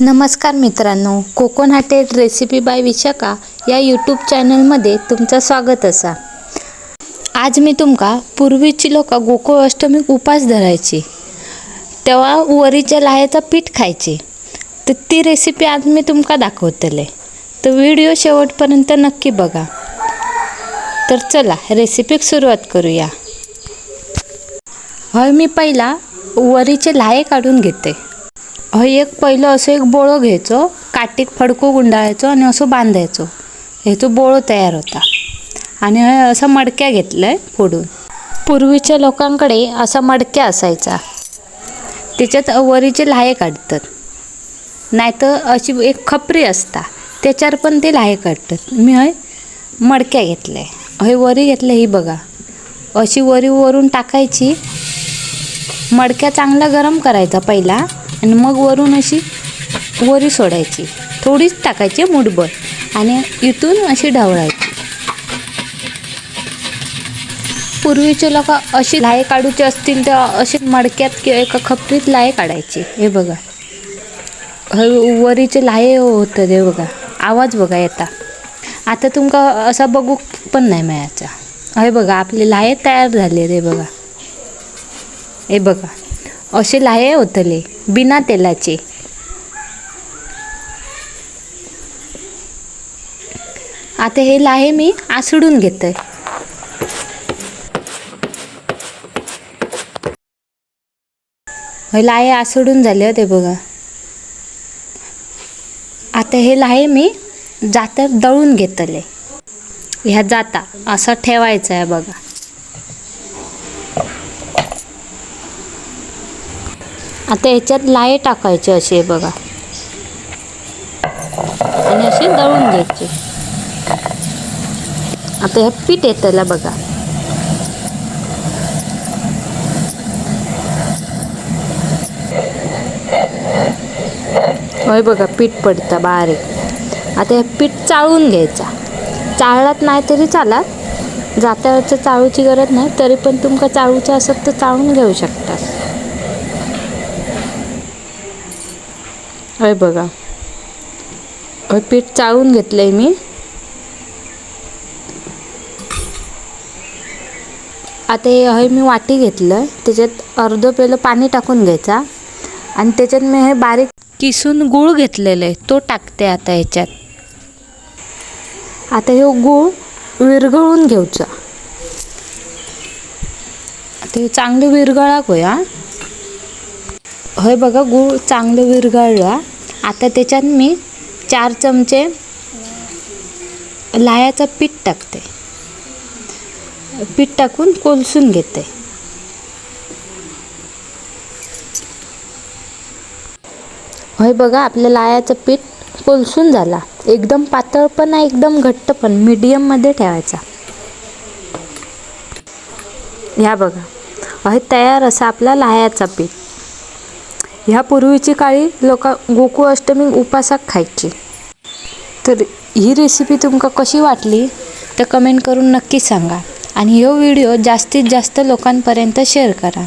नमस्कार मित्रांनो कोकण हाटेड रेसिपी बाय विशाखा या यूट्यूब चॅनलमध्ये तुमचं स्वागत असा. आज मी तुमका पूर्वीची लोक गोकुळ अष्टमीक उपास धरायची. तेव्हा वरीच्या लाह्याचं पीठ खायचे. तर ती रेसिपी आज मी तुमका दाखवतले. तर व्हिडिओ शेवटपर्यंत नक्की बघा. तर चला रेसिपीक सुरुवात करूया. हय मी पहिला वरीचे लाहे काढून घेते. हय एक पहिलं असं एक बोळो घ्यायचो काटीक फडको गुंडाळायचो आणि असं बांधायचो. ह्याचो बोळो तयार होता. आणि हय असं मडक्या घेतलंय फोडून. पूर्वीच्या लोकांकडे असा मडक्या असायचा. त्याच्यात वरीचे लाहे काढतात. नाहीतर अशी एक खपरी असता. त्याच्यावर पण ते लाहे काढतात. मी हय मडक्या घेतल्या. हय वरी घेतल्या ही बघा. अशी वरी वरून टाकायची. मडक्या चांगला गरम करायचा पहिला. आणि मग वरून अशी वरी सोडायची. थोडीच टाकायची मुठभर आणि इथून अशी ढवळायची. पूर्वीचे लोक अशी लाये काढूचे असतील तर असे मडक्यात किंवा एका खपरीत लाय काढायची. हे बघा. वरीचे लाय होतं हे बघा. आवाज बघा येता. आता तुमका असा बघू पण नाही मिळायचा. हे बघा आपले लाय तयार झाले रे बघा. हे बघा. असे लाहे होतले बिना तेलाचे. आता हे लाहे मी आसडून घेते हे लाहे आसडून झाले होते बघा. आता हे लाहे मी जात्यात दळून घेतले. ह्या जाता असं ठेवायचं आहे बघा. आता ह्याच्यात लाये टाकायचे असे बघा. आणि असे दळून घ्यायचे. आता हे पीठ येतलं बघा. होय बघा पीठ पडतं बारीक. आता हे पीठ चाळून घ्यायचा. चाळलात नाही तरी चालात जात्यावरचं चाळूची गरज नाही तरी पण तुमका चाळूचं असत तर चाळून घेऊ शकता होय बघा. होय पीठ चाळून घेतलंय मी. आता हे हय मी वाटी घेतलं. त्याच्यात अर्धं पेलं पाणी टाकून घ्यायचा. आणि त्याच्यात मी हे बारीक किसून गूळ घेतलेलं आहे. तो टाकते आता ह्याच्यात. आता हे गूळ विरघळून घेऊचा. आता हे चांगलं विरघळा गोया होय बघा गूळ चांगलं विरघळला. आता त्याच्यात मी चार चमचे लायाचं पीठ टाकते. पीठ टाकून कोलसून घेते. होय बघा आपल्या लायाचं पीठ कोलसून झाला. एकदम पातळ पण नाही एकदम घट्ट पण मीडियममध्ये ठेवायचा. ह्या बघा हे तयार असा आपला लायाचा पीठ. ह्या पूर्वीची काळी लोक गोकुळ अष्टमी उपासाक खायची. तर ही रेसिपी तुमका कशी वाटली? तर कमेंट करून नक्की सांगा. आणि ह्यो व्हिडिओ जास्तीत जास्त लोकांपर्यंत शेअर करा.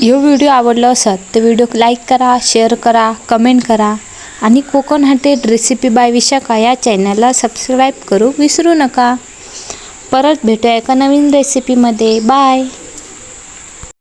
ह्यो व्हिडिओ आवडला असत तर व्हिडिओ लाईक करा शेअर करा कमेंट करा. आणि कोकण हंटेड रेसिपी बाय विशाखा या चॅनलला सबस्क्राईब करू विसरू नका. परत भेटूया एका नवीन रेसिपीमध्ये बाय